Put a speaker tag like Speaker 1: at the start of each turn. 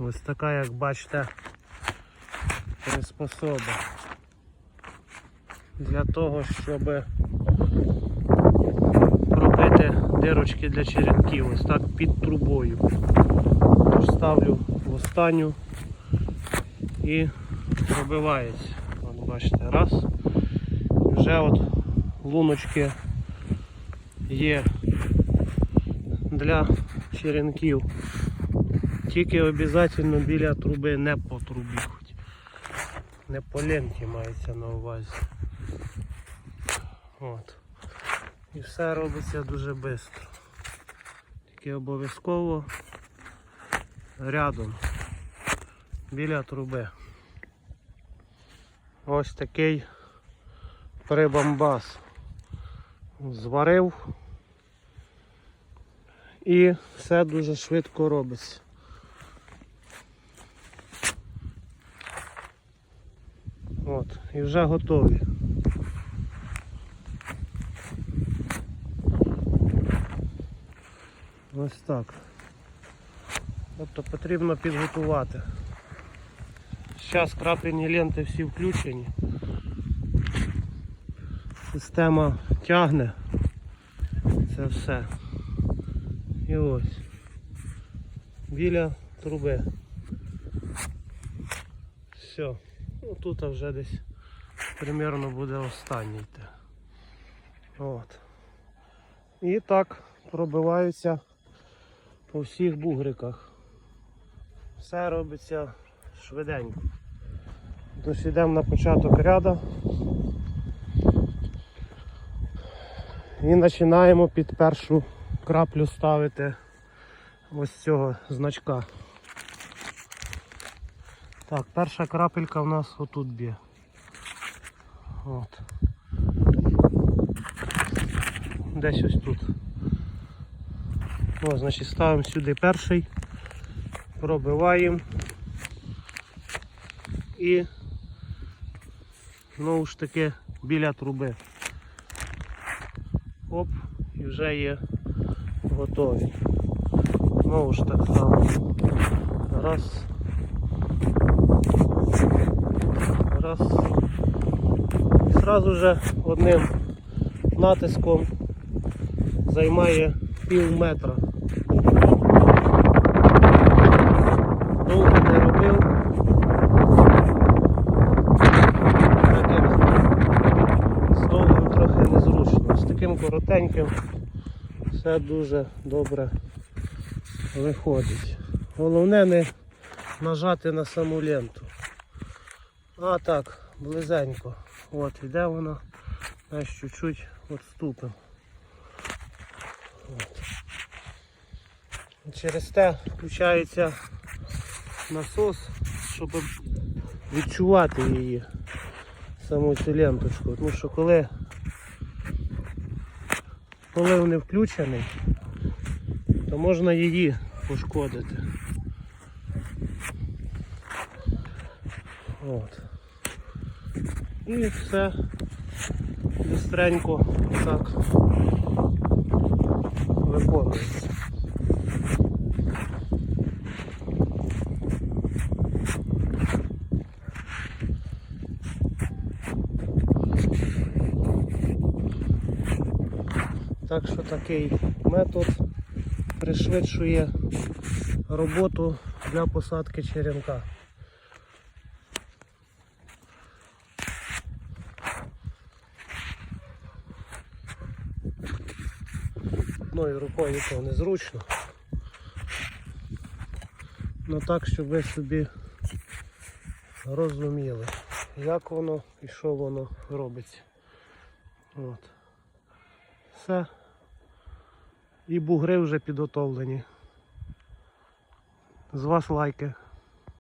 Speaker 1: Ось така, як бачите, приспособа. Для того, щоб пробити дирочки для черенків, ось так під трубою. Тож ставлю в останню і пробивається. От бачите, раз. Вже от луночки є для черенків. Тільки обов'язково біля труби не по трубі. хоч. Не по ленті мається на увазі. От. І все робиться дуже швидко. Тільки обов'язково рядом біля труби. Ось такий прибамбас. Зварив і все дуже швидко робиться. От, і вже готові. Ось так. Тобто потрібно підготувати. Зараз крапельні ленти всі включені. Система тягне це все. І ось. Біля труби. Все. Ну тут вже десь примерно буде останній йти. От. І так пробиваються по всіх бугриках. Все робиться швиденько. Тож йдемо на початок ряду і починаємо під першу краплю ставити ось цього значка. Так, перша крапелька в нас отут б'є. От. Десь ось тут. О, значить ставимо сюди перший, пробиваємо і знову ж таки біля труби. Оп, і вже є готові. Знову ж так само. Раз. Раз. І зразу же одним натиском займає пів метра. Довго не робив. З довгим трохи незручно. З таким коротеньким все дуже добре виходить. Головне не нажати на саму ленту. А так, близенько. От, іде воно. Аж чуть-чуть відступимо. Через те включається насос, щоб відчувати її, саму цю ленточку. Тому що коли, коли він не включений, то можна її пошкодити. От. І все быстренько так виконується. Так що такий метод пришвидшує роботу для посадки черенка. Одною рукою то незручно. Ну так, щоб ви собі розуміли, як воно і що воно робиться. От. Все. І бугри вже підготовлені. З вас лайки.